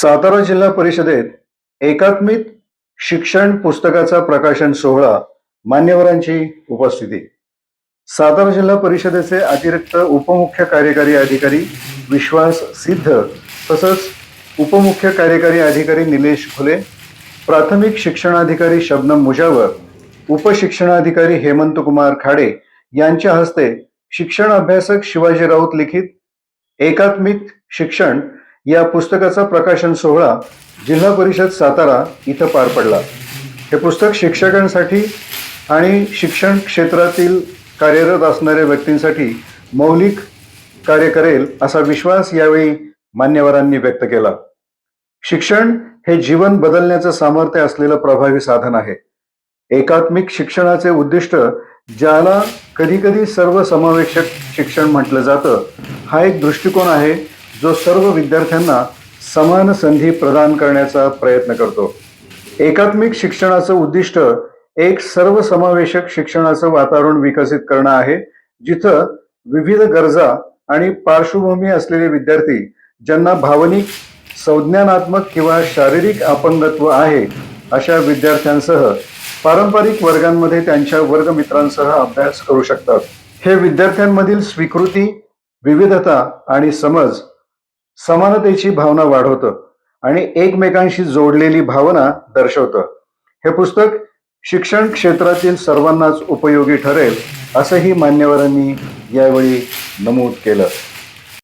सातारा जिल्हा परिषदेत एकात्मिक शिक्षण पुस्तकाचा प्रकाशन सोहळा मान्यवरांची उपस्थिती. सातारा जिल्हा परिषदेचे अतिरिक्त उपमुख्य कार्यकारी अधिकारी विश्वास सिद्ध तसंच उपमुख्य कार्यकारी अधिकारी निलेश फुले प्राथमिक शिक्षणाधिकारी शबनम मुजावर उपशिक्षणाधिकारी हेमंत कुमार खाडे यांच्या हस्ते शिक्षण अभ्यासक शिवाजी राऊत लिखित एकात्मिक शिक्षण या पुस्तकाचा प्रकाशन सोहळा जिल्हा परिषद सातारा इथं पार पडला. हे पुस्तक शिक्षकांसाठी आणि शिक्षण क्षेत्रातील कार्यरत असणाऱ्या व्यक्तींसाठी मौलिक कार्य करेल असा विश्वास यावेळी मान्यवरांनी व्यक्त केला. शिक्षण हे जीवन बदलण्याचं सामर्थ्य असलेलं प्रभावी साधन आहे. एकात्मिक शिक्षणाचे उद्दिष्ट ज्याला कधीकधी सर्व सर्वसमावेशक शिक्षण म्हटलं जातं हा एक दृष्टिकोन आहे जो सर्व विद्यार्थ्यांना समान संधी प्रदान करण्याचा प्रयत्न करतो. एकात्मिक शिक्षणाचं उद्दिष्ट एक सर्वसमावेशक शिक्षणाचं वातावरण विकसित करणं आहे जिथं विविध गरजा आणि पार्श्वभूमी असलेले विद्यार्थी ज्यांना भावनिक संज्ञानात्मक किंवा शारीरिक अपंगत्व आहे अशा विद्यार्थ्यांसह पारंपरिक वर्गांमध्ये त्यांच्या वर्गमित्रांसह अभ्यास करू शकतात. हे विद्यार्थ्यांमधील स्वीकृती विविधता आणि समज समानतेची भावना वाढवतं आणि एकमेकांशी जोडलेली भावना दर्शवतं. हे पुस्तक शिक्षण क्षेत्रातील सर्वांनाच उपयोगी ठरेल असंही मान्यवरांनी यावेळी नमूद केलं.